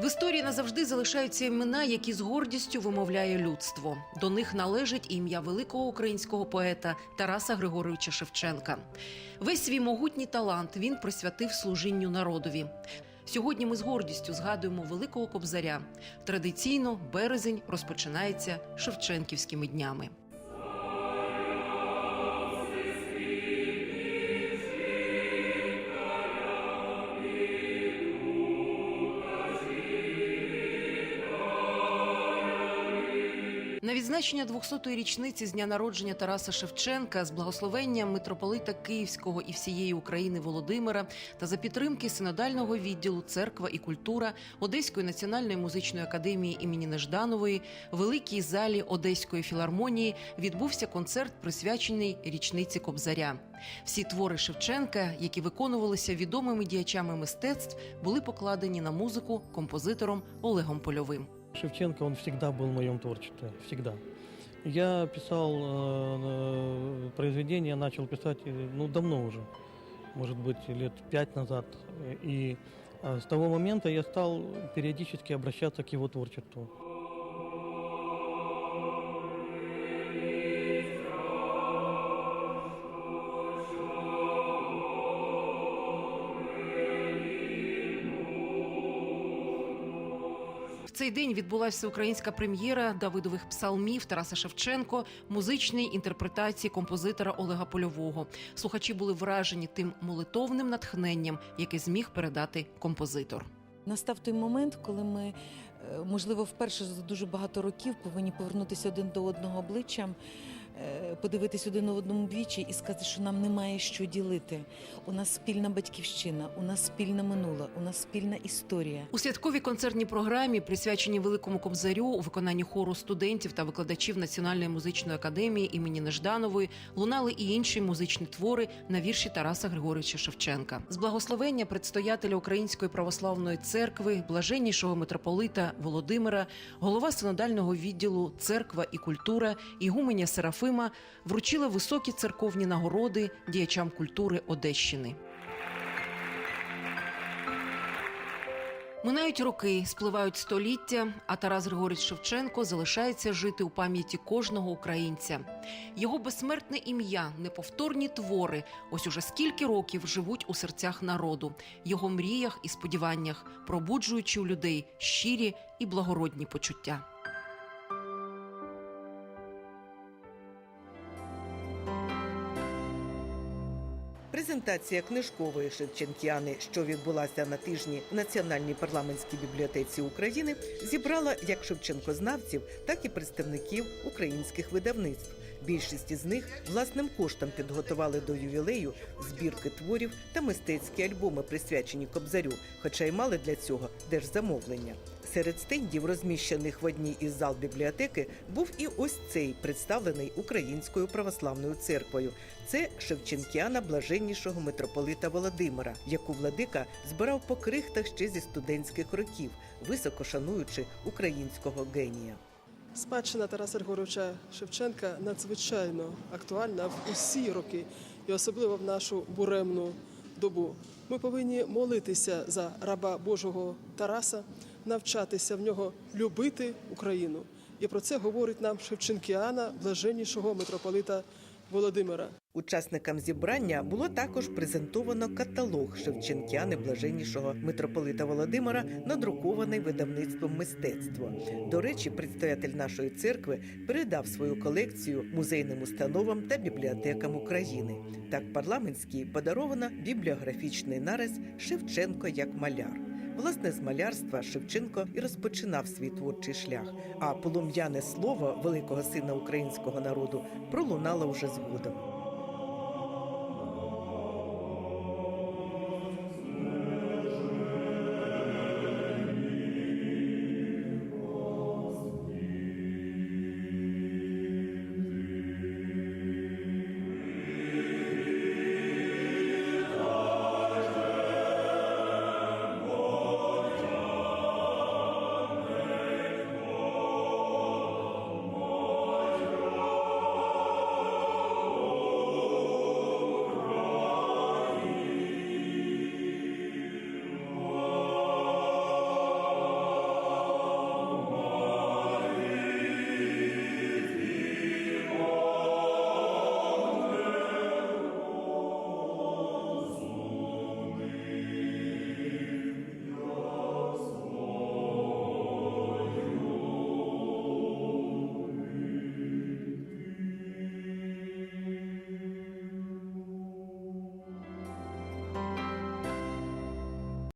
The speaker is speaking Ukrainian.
В історії назавжди залишаються імена, які з гордістю вимовляє людство. До них належить ім'я великого українського поета Тараса Григоровича Шевченка. Весь свій могутній талант він присвятив служінню народові. Сьогодні ми з гордістю згадуємо великого кобзаря. Традиційно березень розпочинається Шевченківськими днями. На відзначення 200-ї річниці з дня народження Тараса Шевченка з благословенням митрополита Київського і всієї України Володимира та за підтримки синодального відділу Церква і культура Одеської національної музичної академії імені Нежданової великій залі Одеської філармонії відбувся концерт, присвячений річниці Кобзаря. Всі твори Шевченка, які виконувалися відомими діячами мистецтв, були покладені на музику композитором Олегом Польовим. Шевченко, он всегда был в моем творчестве, всегда. Я писал э, э, произведения, начал писать, э, ну, давно уже, может быть, лет пять назад. И э, с того момента я стал периодически обращаться к его творчеству. Цей день відбулася українська прем'єра Давидових псалмів Тараса Шевченко, музичній інтерпретації композитора Олега Польового. Слухачі були вражені тим молитовним натхненням, яке зміг передати композитор. Настав той момент, коли ми, е, можливо, вперше за дуже багато років повинні повернутися один до одного обличчям, подивитись один одному вічі і сказати, що нам немає що ділити. У нас спільна батьківщина, у нас спільне минуле, у нас спільна історія. У святковій концертній програмі, присвяченій великому кобзарю у виконанні хору студентів та викладачів Національної музичної академії імені Нежданової, лунали і інші музичні твори на вірші Тараса Григоровича Шевченка. З благословення предстоятеля Української православної церкви, блаженнішого митрополита Володимира, голова синодального відділу Церква і культура Ігуменя Серафима вручила високі церковні нагороди діячам культури Одещини. Минають роки, спливають століття, а Тарас Григорич Шевченко залишається жити у пам'яті кожного українця. Його безсмертне ім'я, неповторні твори. Ось уже скільки років живуть у серцях народу, його мріях і сподіваннях, пробуджуючи у людей щирі і благородні почуття. Презентація книжкової Шевченкіани, що відбулася на тижні в Національній парламентській бібліотеці України, зібрала як шевченкознавців, так і представників українських видавництв. Більшість із них власним коштом підготували до ювілею збірки творів та мистецькі альбоми, присвячені Кобзарю, хоча й мали для цього держзамовлення. Серед стендів, розміщених в одній із зал бібліотеки, був і ось цей, представлений Українською православною церквою. Це Шевченкіана блаженнішого митрополита Володимира, яку владика збирав по крихтах ще зі студентських років, високо шануючи українського генія. Спадщина Тараса Григоровича Шевченка надзвичайно актуальна в усі роки, і особливо в нашу буремну добу. Ми повинні молитися за раба Божого Тараса, навчатися в нього любити Україну. І про це говорить нам Шевченкіана, блаженнішого митрополита Володимира. Учасникам зібрання було також презентовано каталог Шевченкіани блаженнішого митрополита Володимира, надрукований видавництвом мистецтво. До речі, предстоятель нашої церкви передав свою колекцію музейним установам та бібліотекам України. Так парламентській подаровано бібліографічний нарис Шевченко як маляр. Власне, з малярства Шевченко і розпочинав свій творчий шлях. А полум'яне слово великого сина українського народу пролунало вже згодом.